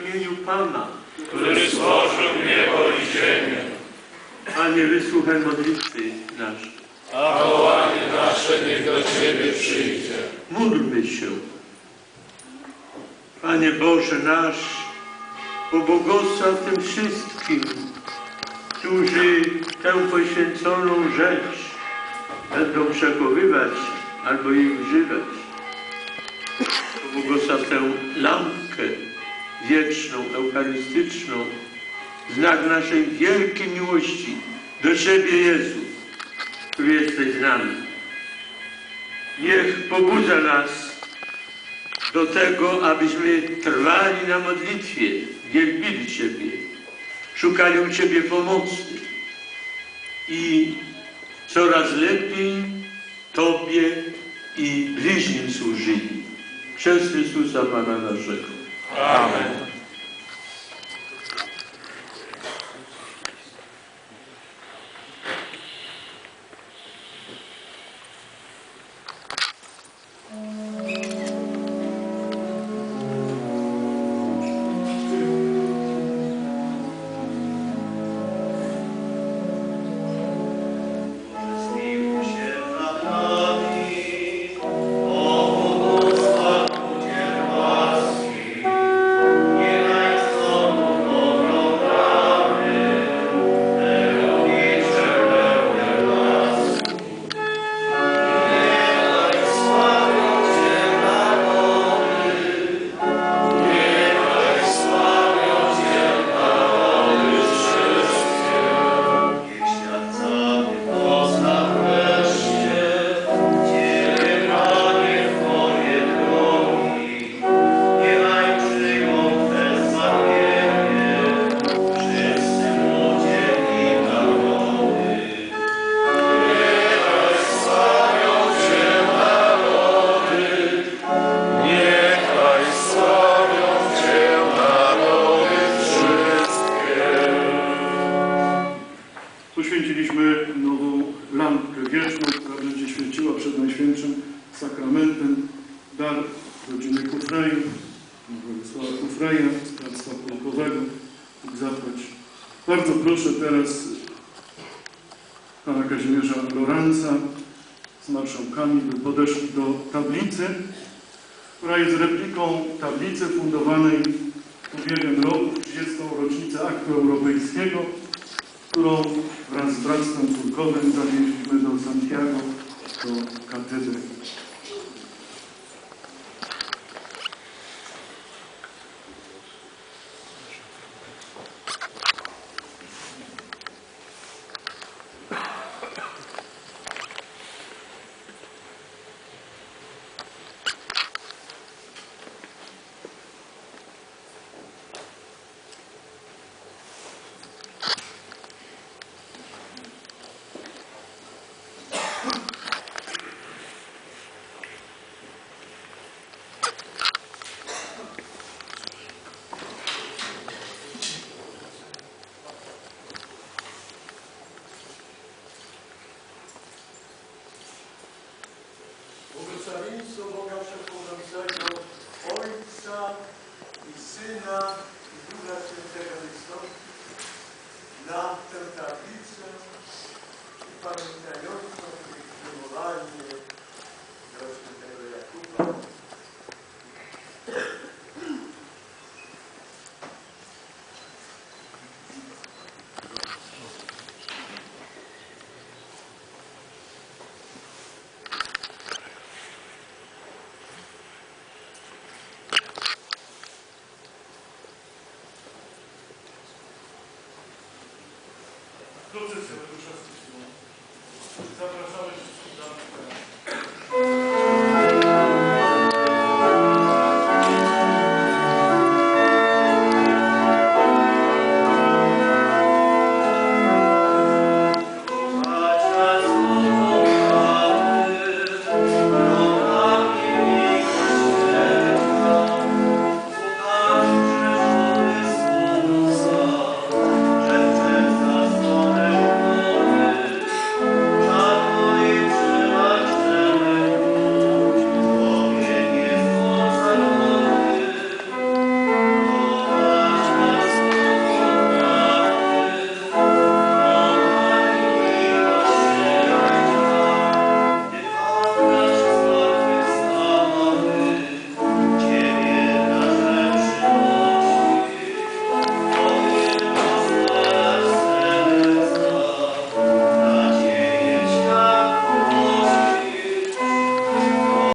Imieniu Pana. który stworzył niebo i ziemię. Panie, wysłuchaj modlitwy nasze. A wołanie nasze niech do Ciebie przyjdzie. Módlmy się. Panie Boże nasz, pobłogosław tym wszystkim, którzy tę poświęconą rzecz będą przechowywać albo jej używać. Pobłogosław tę lampkę wieczną, eucharystyczną, znak naszej wielkiej miłości do Ciebie, Jezu, który jesteś z nami. Niech pobudza nas do tego, abyśmy trwali na modlitwie, wielbili Ciebie, szukali u Ciebie pomocy i coraz lepiej Tobie i bliźnim służyli. Przez Chrystusa Pana naszego. Amen. Poświęciliśmy nową lampkę wieczną, która będzie świeciła przed Najświętszym Sakramentem. Dar rodziny Kufrei, Władysława Kufreja z Bractwa Pułkowego. Bóg zapłać. Bardzo proszę teraz pana Kazimierza Lorenza z marszałkami, by podeszli do tablicy, która jest repliką tablicy fundowanej w ubiegłym roku, w 30. rocznicę aktu europejskiego, którą wraz z Bractwem Córkowym zawieźliśmy do Santiago, do katedry. Proces uczestniczył. Zapraszamy.